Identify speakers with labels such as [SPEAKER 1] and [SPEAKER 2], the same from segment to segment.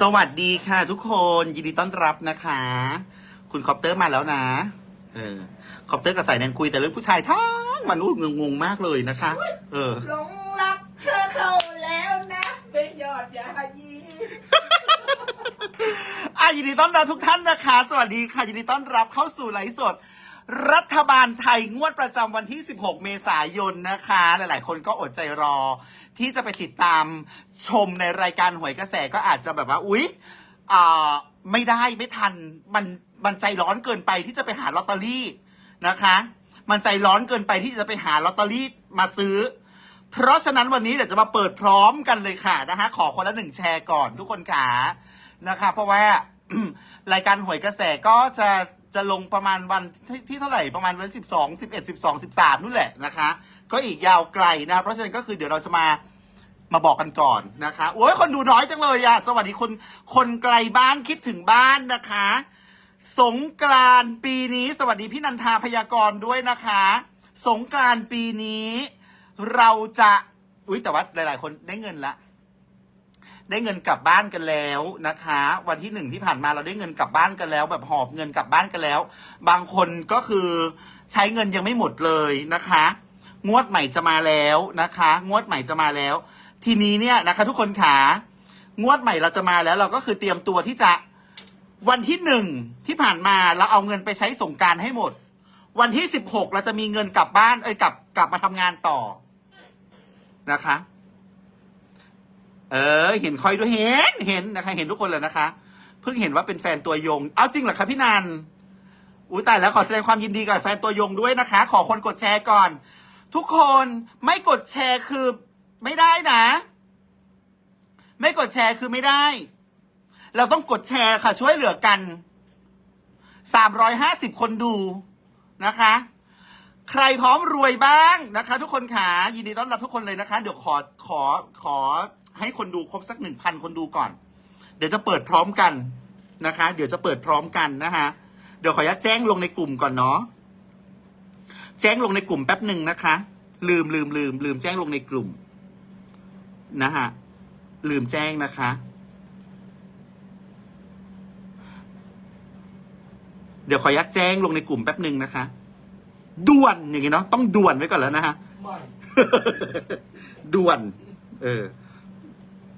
[SPEAKER 1] สวัสดีค่ะทุกคนยินดีต้อนรับนะคะ คุณคอปเตอร์มาแล้วนะ เออคอปเตอร์กับสายแนนคุยแต่เรื่องผู้ชายทั้งวันนู้นงงๆมากเลยนะคะ เออ
[SPEAKER 2] หลงรักเธอเข้าแล้วนะเป็นยอดยายี
[SPEAKER 1] อะยินดีต้อนรับทุกท่านนะคะ สวัสดีค่ะยินดีต้อนรับเข้าสู่ไลฟ์สด รัฐบาลไทยงวดประจำวันที่ 16 เมษายนนะคะ หลาย ๆ คนก็อดใจรอ ที่จะไปติดตามชมในรายการหวยกระแสก็อาจจะแบบว่า อุ๊ยอ่าไม่ได้ไม่ทัน มันมันใจร้อนเกินไปที่จะไปหาลอตเตอรี่นะคะ มันใจร้อนเกินไปที่จะไปหาลอตเตอรี่มาซื้อ เพราะฉะนั้นวันนี้เดี๋ยวจะมาเปิดพร้อมกันเลยค่ะนะคะขอคนละหนึ่งแชร์ก่อนทุกคนขานะคะ เพราะว่ารายการหวยกระแสก็จะ จะลงประมาณวันที่ที่เท่าไหร่ประมาณวันสิบสองสิบเอ็ดสิบสองสิบสามนู่นแหละนะคะ ก็อีกยาวไกลนะเพราะฉะนั้นก็คือเดี๋ยวเราจะมามาบอกกันก่อนนะคะโอ้ยคนดูน้อยจังเลยอะสวัสดีคนคนไกลบ้านคิดถึงบ้านนะคะ สงกรานต์ปีนี้ สวัสดีพี่นันทาพยากรณ์ด้วยนะคะ สงกรานต์ปีนี้ เราจะอุ้ยแต่ว่าหลาย ๆ คนได้เงินละ ได้เงินกลับบ้านกันแล้วนะคะ วันที่หนึ่งที่ผ่านมาเราได้เงินกลับบ้านกันแล้ว แบบหอบเงินกลับบ้านกันแล้ว บางคนก็คือใช้เงินยังไม่หมดเลยนะคะ งวดใหม่จะมาแล้วนะคะ งวดใหม่จะมาแล้ว ทีนี้เนี่ยนะคะ ทุกคนขางวดใหม่เราจะมาแล้วเราก็คือเตรียมตัวที่จะวันที่หนึ่งที่ผ่านมาเราเอาเงินไปใช้สงการให้หมด วันที่สิบหกเราจะมีเงินกลับบ้านเอ้ยกลับกลับมาทำงานต่อนะคะ เออ เห็นคอยด้วยเห็นเห็นนะคะ เห็นทุกคนเลยนะคะ เพิ่งเห็นว่าเป็นแฟนตัวยง เอาจริงเหรอคะพี่นันอุ้ยตายแล้วขอแสดงความยินดีกับแฟนตัวยงด้วยนะคะ ขอคนกดแชร์ก่อน ทุกคนไม่กดแชร์คือไม่ได้นะ ไม่กดแชร์คือไม่ได้ เราต้องกดแชร์ค่ะ ช่วยเหลือกันสามร้อยห้าสิบคนดูนะคะ ใครพร้อมรวยบ้างนะคะ ทุกคนขายินดีต้อนรับทุกคนเลยนะคะ เดี๋ยวขอขอขอ ให้คนดูครบสักหนึ่งพันคนดูก่อน เดี๋ยวจะเปิดพร้อมกันนะคะ เดี๋ยวจะเปิดพร้อมกันนะคะเดี๋ยวขออนุญาตแจ้งลงในกลุ่มก่อนเนาะแจ้งลงในกลุ่มแป๊บหนึ่งนะคะ ลืมลืมลืมลืมแจ้งลงในกลุ่มนะฮะลืมแจ้งนะคะ เดี๋ยวขออนุญาตแจ้งลงในกลุ่มแป๊บหนึ่งนะคะด่วนอย่างงี้เนาะต้องด่วนไว้ก่อนแล้วนะฮะ
[SPEAKER 2] ใหม่
[SPEAKER 1] ด่วน เออ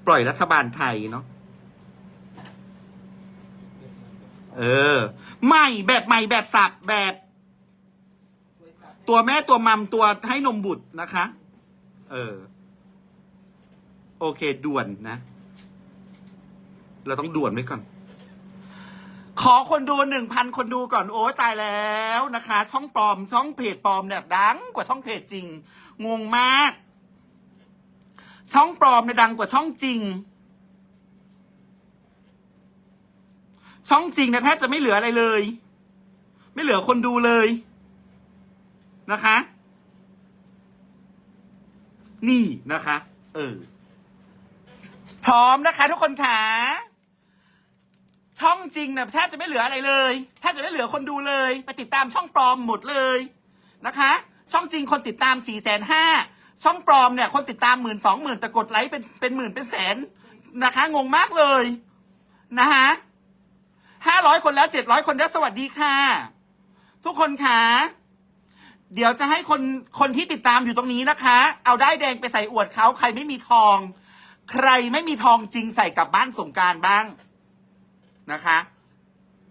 [SPEAKER 1] ปล่อยรัฐบาลไทยเนาะเออ ใหม่แบบใหม่แบบสับแบบ ตัวแม่ตัวมัมตัวให้นมบุตรนะคะ เออ โอเคด่วนนะ เราต้องด่วนไว้ก่อน ขอคนดูหนึ่งพันคนดูก่อน โอ้ตายแล้วนะคะ ช่องปลอม ช่องเพจปลอมเนี่ย ดังกว่าช่องเพจจริง งงมาก ช่องปลอมเนี่ยดังกว่าช่องจริง ช่องจริงเนี่ยแทบจะไม่เหลืออะไรเลย ไม่เหลือคนดูเลยนะคะ นี่นะคะ เออ พร้อมนะคะ ทุกคนค่ะช่องจริงเนี่ยแทบจะไม่เหลืออะไรเลยแทบจะไม่เหลือคนดูเลย ไปติดตามช่องปลอมหมดเลยนะคะ ช่องจริงคนติดตามสี่แสนห้า ช่องปลอมเนี่ยคนติดตามหมื่นสองหมื่นแต่กดไลค์เป็นเป็นหมื่นเป็นแสนนะคะ งงมากเลยนะคะห้าร้อยคนแล้วเจ็ดร้อยคนแล้วสวัสดีค่ะ ทุกคนค่ะเดี๋ยวจะให้คนคนที่ติดตามอยู่ตรงนี้นะคะ เอาได้แดงไปใส่อวดเขาใครไม่มีทอง ใครไม่มีทองจริงใส่กลับบ้านสงการบ้างนะคะ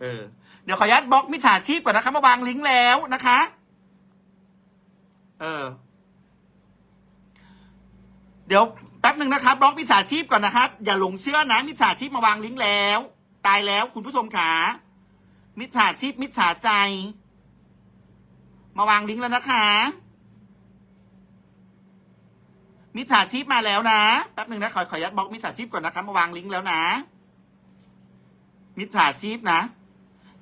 [SPEAKER 1] เออ เดี๋ยวขออนุญาตบล็อกมิจฉาชีพก่อนนะคะมาวางลิงก์แล้วนะคะ เออ เดี๋ยวแป๊บหนึ่งนะครับบล็อกมิจฉาชีพก่อนนะครับ อย่าหลงเชื่อนะมิจฉาชีพมาวางลิงก์แล้ว ตายแล้วคุณผู้ชมขามิจฉาชีพมิจฉาใจ มาวางลิงก์แล้วนะคะมิจฉาชีพมาแล้วนะแป๊บหนึ่งนะขอขออนุญาตบล็อกมิจฉาชีพก่อนนะครับมาวางลิงก์แล้วนะ มิจฉาชีพนะ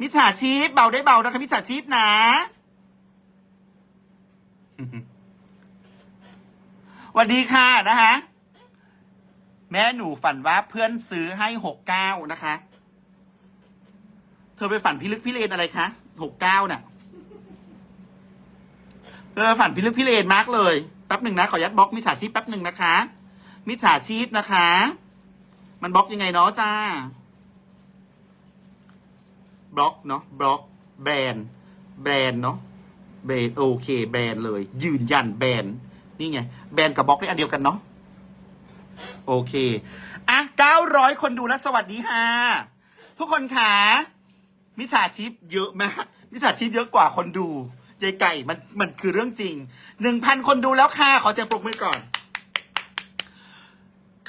[SPEAKER 1] มิจฉาชีพเบาได้เบานะคะมิจฉาชีพนะ วัสดีค่ะนะคะแม่หนูฝันว่าเพื่อนซื้อให้หกเก้านะคะ เธอไปฝันพิลึกพิเรนอะไรคะหกเก้าน่ะเธอฝันพิลึกพิเรนมากเลยแป๊บหนึ่งนะขอยัดบล็อกมิจฉาชีพแป๊บหนึ่งนะคะ มิจฉาชีพนะคะมมันบล็อกยังไงเนาะจ้า บล็อกเนาะบล็อกแบนแบนเนาะแบนโอเค แบนเลย ยืนยันแบน นี่ไง แบนกับบล็อกได้อันเดียวกันเนาะโอเค อะเก้าร้อยคนดูแล้วสวัสดีค่ะ ทุกคนขามิจฉาชีพเยอะมากมิจฉาชีพเยอะกว่าคนดูยายไก่มันมันคือเรื่องจริงหนึ่งพันคนดูแล้วค่ะ ขอเสียงปรบมือก่อน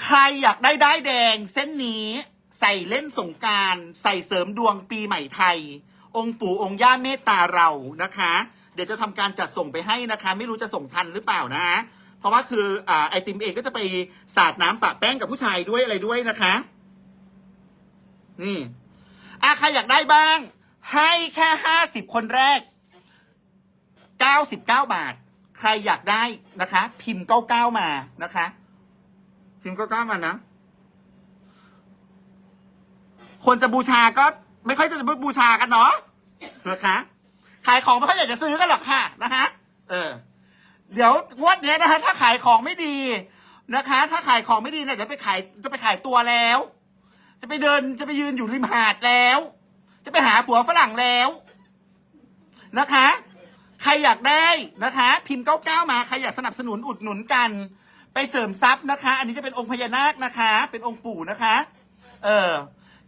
[SPEAKER 1] ใครอยากได้ได้แดง เส้นนี้ใส่เล่นสงการ ใส่เสริมดวงปีใหม่ไทย องค์ปู่องค์ย่าเมตตาเรานะคะ เดี๋ยวจะทำการจัดส่งไปให้นะคะ ไม่รู้จะส่งทันหรือเปล่านะฮะเพราะว่าคืออ่าไอติมเองก็จะไปสาดน้ำปะแป้งกับผู้ชายด้วยอะไรด้วยนะคะ นี่อใครอยากได้บ้าง ให้แค่ห้าสิบคนแรกเก้าสิบเก้าบาท ใครอยากได้นะคะ พิมพ์เก้าเก้ามานะคะ พิมพ์เก้าเก้ามานะคนจะบูชาก็ไม่ค่อยจะบูชากันเนาะนะคะ ขายของไม่ค่อยอยากจะซื้อกันหรอกค่ะนะคะ เออ เดี๋ยวงวดเนี้ยนะคะ ถ้าขายของไม่ดีนะคะ ถ้าขายของไม่ดีเนี่ยจะไปขายจะไปขายตัวแล้ว จะไปเดินจะไปยืนอยู่ริมหาดแล้ว จะไปหาผัวฝรั่งแล้วนะคะ ใครอยากได้นะคะ พิมพ์เก้าเก้ามาใครอยากสนับสนุนอุดหนุนกัน ไปเสริมทรัพย์นะคะ อันนี้จะเป็นองค์พญานาคนะคะ เป็นองค์ปู่นะคะ เออ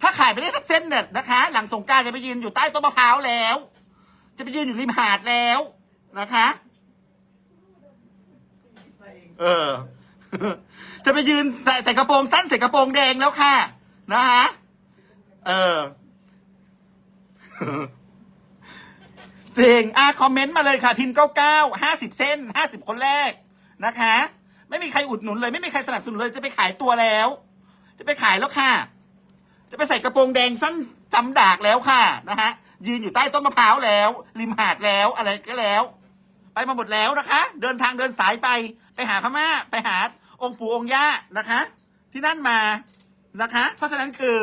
[SPEAKER 1] ถ้าขายไปได้สักเส้นเนี่ยนะคะ หลังสงการจะไปยืนอยู่ใต้ต้นมะพร้าวแล้ว จะไปยืนอยู่ริมหาดแล้วนะคะ เออ จะไปยืนใส่ใส่กระโปรงสั้นใส่กระโปรงแดงแล้วค่ะ นะคะเออจริงอะคอมเมนต์มาเลยค่ะ พิมพ์เก้าเก้าห้าสิบเส้นห้าสิบคนแรกนะคะ ไม่มีใครอุดหนุนเลย ไม่มีใครสนับสนุนเลยจะไปขายตัวแล้ว จะไปขายแล้วค่ะ จะไปใส่กระโปรงแดงสั้นจำดากแล้วค่ะ นะฮะ ยืนอยู่ใต้ต้นมะพร้าวแล้ว ริมหาดแล้วอะไรก็แล้ว ไปมาหมดแล้วนะคะ เดินทางเดินสายไปไปหาพม่าไปหาองค์ปู่องค์ย่านะคะ ที่นั่นมานะคะ เพราะฉะนั้นคือ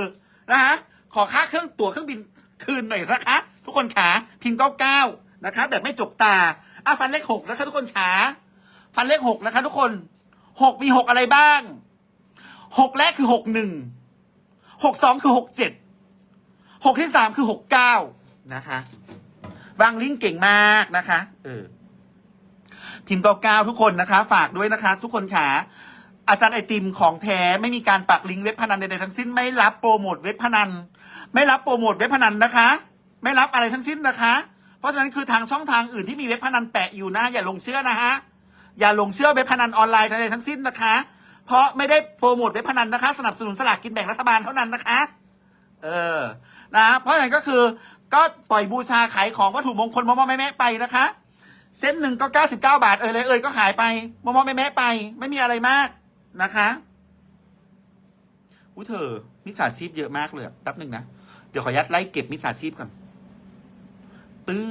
[SPEAKER 1] นะคะขอค่าเครื่องตั๋วเครื่องบินคืนหน่อยนะคะ ทุกคนขาพิมพ์เก้าเก้านะคะ แบบไม่จกตาอะฟันเลขหกนะคะ ทุกคนขาฟันเลขหกนะคะ ทุกคนหกมีหกอะไรบ้างหกแรกคือหกหนึ่งหกสองคือหกเจ็ดหกที่สามคือหกเก้า นะคะวางลิงก์เก่งมากนะคะ เออพิมพ์เก้าเก้าทุกคนนะคะ ฝากด้วยนะคะ ทุกคนค่ะอาจารย์ไอติมของแท้ไม่มีการปักลิงก์เว็บพนันใดๆทั้งสิ้นไม่รับโปรโมทเว็บพนัน ไม่รับโปรโมทเว็บพนันนะคะ ไม่รับอะไรทั้งสิ้นนะคะ เพราะฉะนั้นคือทางช่องทางอื่นที่มีเว็บพนันแปะอยู่นะอย่าหลงเชื่อนะฮะอย่าหลงเชื่อเว็บพนันออนไลน์ใดๆทั้งสิ้นนะคะ เพราะไม่ได้โปรโมทเว็บพนันนะคะ สนับสนุนสลากกินแบ่งรัฐบาลเท่านั้นนะคะ เออนะเพราะฉะนั้นก็คือ ก็ปล่อยบูชาขายของวัตถุมงคลมอมอแม่แม่ไปนะคะ เส้นหนึ่งก็เก้าสิบเก้าบาทเออเลยเอยก็ขายไปมอมอแม่แม่ไป ไม่มีอะไรมากนะคะอุ้ยเธอมิจฉาชีพเยอะมากเลยแป๊บหนึ่งนะ เดี๋ยวขออนุญาตไล่เก็บมิจฉาชีพก่อนปื๊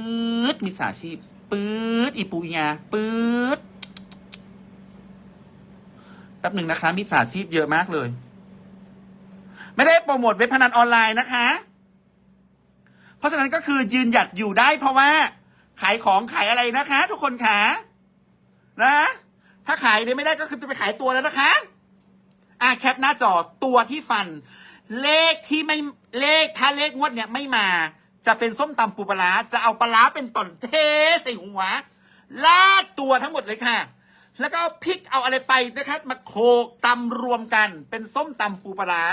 [SPEAKER 1] ดมิจฉาชีพปื๊ดอีปูยาปื๊ดแป๊บหนึ่งนะคะมิจฉาชีพเยอะมากเลย ไม่ได้โปรโมทเว็บพนันออนไลน์นะคะ เพราะฉะนั้นก็คือยืนหยัดอยู่ได้เพราะว่า ขายของขายอะไรนะคะ ทุกคนขานะ ถ้าขายเนี่ยไม่ได้ก็คือจะไปขายตัวแล้วนะคะอะแคปหน้าจอตัวที่ฟัน เลขที่ไม่เลขถ้าเลขงวดเนี่ยไม่มา จะเป็นส้มตำปูปลาจะเอาปลาเป็นต่อนเทใส่หัวลาดตัวทั้งหมดเลยค่ะ แล้วก็เอาพริกเอาอะไรไปนะคะมาโขกตำรวมกัน เป็นส้มตำปูปลา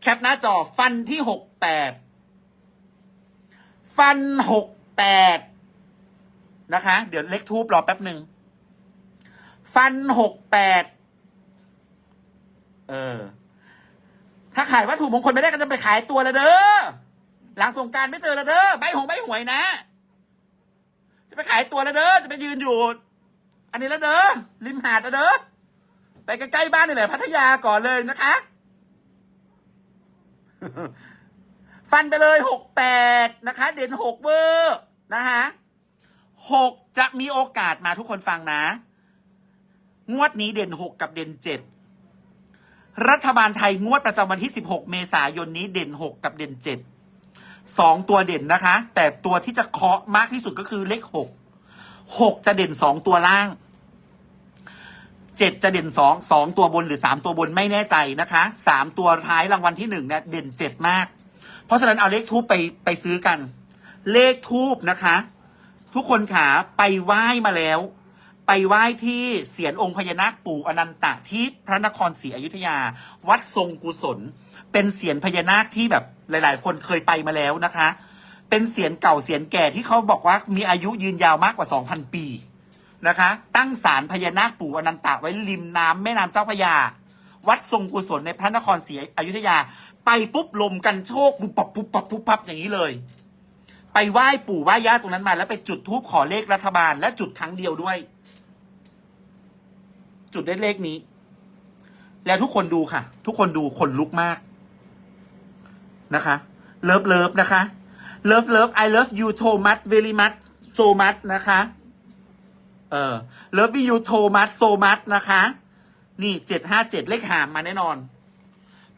[SPEAKER 1] แคปหน้าจอฟันที่หกแปด ฟันหกแปดนะคะ เดี๋ยวเลขทูบรอแป๊บหนึ่ง ฟันหกแปดเออ ถ้าขายวัตถุมงคลไม่ได้ก็จะไปขายตัวละเด้อหลังสงการไม่เจอละเด้อใบหงใบหวยนะ จะไปขายตัวละเด้อจะไปยืนอยู่ อันนี้ละเด้อริมหาดละเด้อไปใกล้ๆบ้านนี่แหละพัทยาก่อนเลยนะคะ ฟันไปเลยหกแปดนะคะ เด่นหกเวอร์นะคะหกจะมีโอกาสมาทุกคนฟังนะ งวดนี้เด่นหกกับเด่นเจ็ดรัฐบาลไทยงวดประจำวันที่ 16 เมษายนนี้เด่น 6 กับเด่น7สองตัวเด่นนะคะ แต่ตัวที่จะเคาะมากที่สุดก็คือเลข 6 6 จะเด่น 2 ตัวล่างเจ็ดจะเด่นสองสองตัวบนหรือสามตัวบนไม่แน่ใจนะคะสามตัวท้ายรางวัลที่หนึ่งเนี่ยเด่นเจ็ดมาก เพราะฉะนั้นเอาเลขทูบไปไปซื้อกัน เลขทูบนะคะ ทุกคนขาไปไหว้มาแล้ว ไปไหว้ที่เสียนองค์พญานาคปู่อนันตะที่พระนครศรีอยุธยา วัดทรงกุศล เป็นเสียนพญานาคที่แบบหลาย ๆ คนเคยไปมาแล้วนะคะ เป็นเสียนเก่าเสียนแก่ที่เขาบอกว่ามีอายุยืนยาวมากกว่า 2,000 ปีนะคะ ตั้งศาลพญานาคปู่อนันตะไว้ริมน้ำแม่น้ำเจ้าพระยา วัดทรงกุศลในพระนครศรีอยุธยา ไปปุ๊บลมกันโชคปุบปับปุบปับปุบปับอย่างนี้เลย ไปไหว้ปู่ไหว้ย่าตรงนั้นมาแล้วไปจุดธูปขอเลขรัฐบาลและจุดครั้งเดียวด้วย จุดได้เลขนี้ แล้วทุกคนดูค่ะ ทุกคนดูคนลุกมากนะคะ เลิฟเลิฟนะคะ เลิฟเลิฟ I love you so much very much so much นะคะ เออ love you so much so much นะคะ นี่เจ็ดห้าเจ็ดเลขหามมาแน่นอน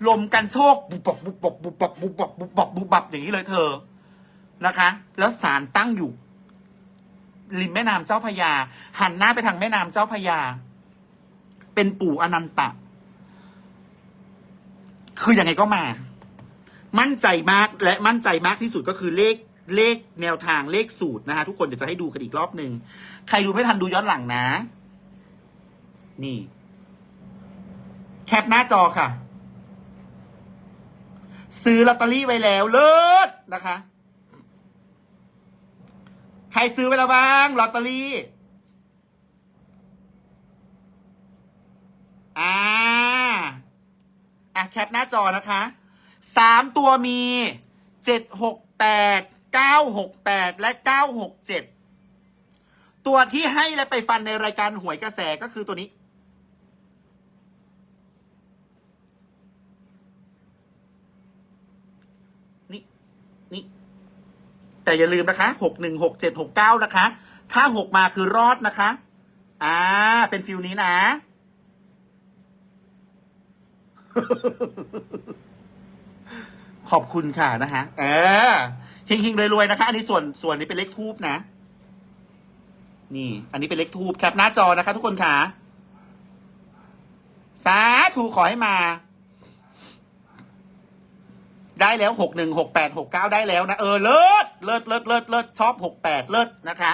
[SPEAKER 1] ลมกันโชคบุบบับบุบบบบุบบบบุบบบบุบบบบุบบบอย่างนี้เลยเธอนะคะ แล้วศาลตั้งอยู่ ริมแม่น้ำเจ้าพยา หันหน้าไปทางแม่น้ำเจ้าพยา เป็นปู่อนันตะ คืออยังไงก็มา มั่นใจมากและมั่นใจมากที่สุดก็คือเลขเลขแนวทางเลขสูตรนะฮะทุกคนเดี๋ยวจะให้ดูกันอีกรอบหนึ่งใครดูไม่ทันดูย้อนหลังนะ นี่ แคปหน้าจอค่ะ ซื้อลอตเตอรี่ไว้แล้วเลิศนะคะ ใครซื้อไปแล้วบ้างลอตเตอรี่อ่าอะแคปหน้าจอนะคะสามตัวมีเจ็ดหกแปดเก้าหกแปดและเก้าหกเจ็ดตัวที่ให้และไปฟันในรายการหวยกระแสก็คือตัวนี้ นี่แต่อย่าลืมนะคะหกหนึ่งหกเจ็ดหกเก้านะคะ ถ้าหกมาคือรอดนะคะ อ่า เป็นฟิลนี้นะ ขอบคุณค่ะนะฮะเออเฮงๆรวยๆนะคะ อันนี้ส่วนส่วนนี้เป็นเลขทูบนะ นี่ อันนี้เป็นเลขทูบแคปหน้าจอนะคะ ทุกคนค่ะ สาธุขอให้มา ได้แล้วหกหนึ่งหกแปดหกเก้าได้แล้วนะเออเลิศเลิศเลิศเลิศเลิศชอบหกแปดเลิศนะคะ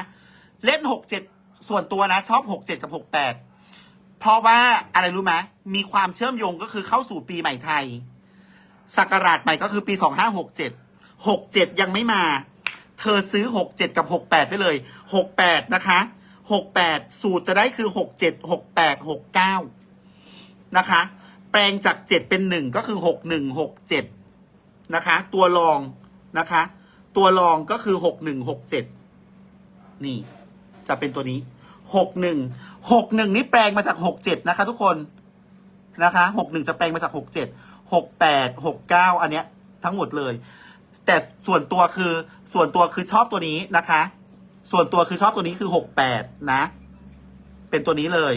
[SPEAKER 1] เล่นหกเจ็ดส่วนตัวนะชอบหกเจ็ดกับหกแปดเพราะว่าอะไรรู้ไหมมีความเชื่อมโยงก็คือเข้าสู่ปีใหม่ไทยศักราชใหม่ก็คือปีสองห้าหกเจ็ดหกเจ็ดยังไม่มา เธอซื้อหกเจ็ดกับหกแปดไปเลยหกแปดนะคะหกแปดสูตรจะได้คือหกเจ็ดหกแปดหกเก้านะคะ แปลงจากเจ็ดเป็นหนึ่งก็คือหกหนึ่งหกเจ็ด นะคะ ตัวรองนะคะ ตัวรองก็คือหกหนึ่งหกเจ็ดนี่ จะเป็นตัวนี้หกหนึ่งหกหนึ่งนี่แปลงมาจากหกเจ็ดนะคะ ทุกคนนะคะหกหนึ่งจะแปลงมาจากหกเจ็ดหกแปดหกเก้าอันเนี้ย ทั้งหมดเลย แต่ส่วนตัวคือส่วนตัวคือชอบตัวนี้นะคะ ส่วนตัวคือชอบตัวนี้คือหกแปดนะ เป็นตัวนี้เลย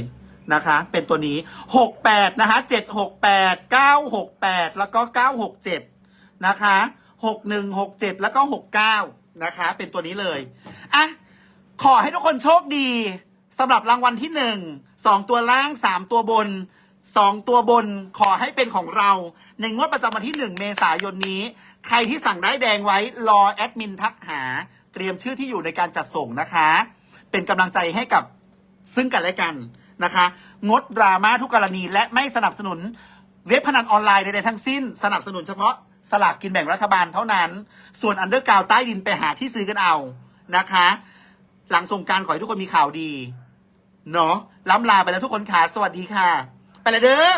[SPEAKER 1] นะคะ เป็นตัวนี้หกแปดนะคะเจ็ดหกแปดเก้าหกแปดแล้วก็เก้าหกเจ็ด นะคะหกหนึ่งหกเจ็ดแล้วก็หกเก้านะคะ เป็นตัวนี้เลยอะขอให้ทุกคนโชคดีสำหรับรางวัลที่หนึ่งสองตัวล่างสามตัวบนสองตัวบนขอให้เป็นของเราในงวดประจำวันที่หนึ่งเมษายนนี้ ใครที่สั่งได้แดงไว้รอแอดมินทักหา เตรียมชื่อที่อยู่ในการจัดส่งนะคะ เป็นกำลังใจให้กับซึ่งกันและกันนะคะ งดดราม่าทุกกรณีและไม่สนับสนุนเว็บพนันออนไลน์ใดๆทั้งสิ้น สนับสนุนเฉพาะ สลากกินแบ่งรัฐบาลเท่านั้น ส่วนอันเดอร์กราวใต้ดินไปหาที่ซื้อกันเอานะคะ หลังสงกรารขอให้ทุกคนมีข่าวดี เนาะล้ำลาไปแล้วทุกคนค่ะ สวัสดีค่ะ ไปละเด้อ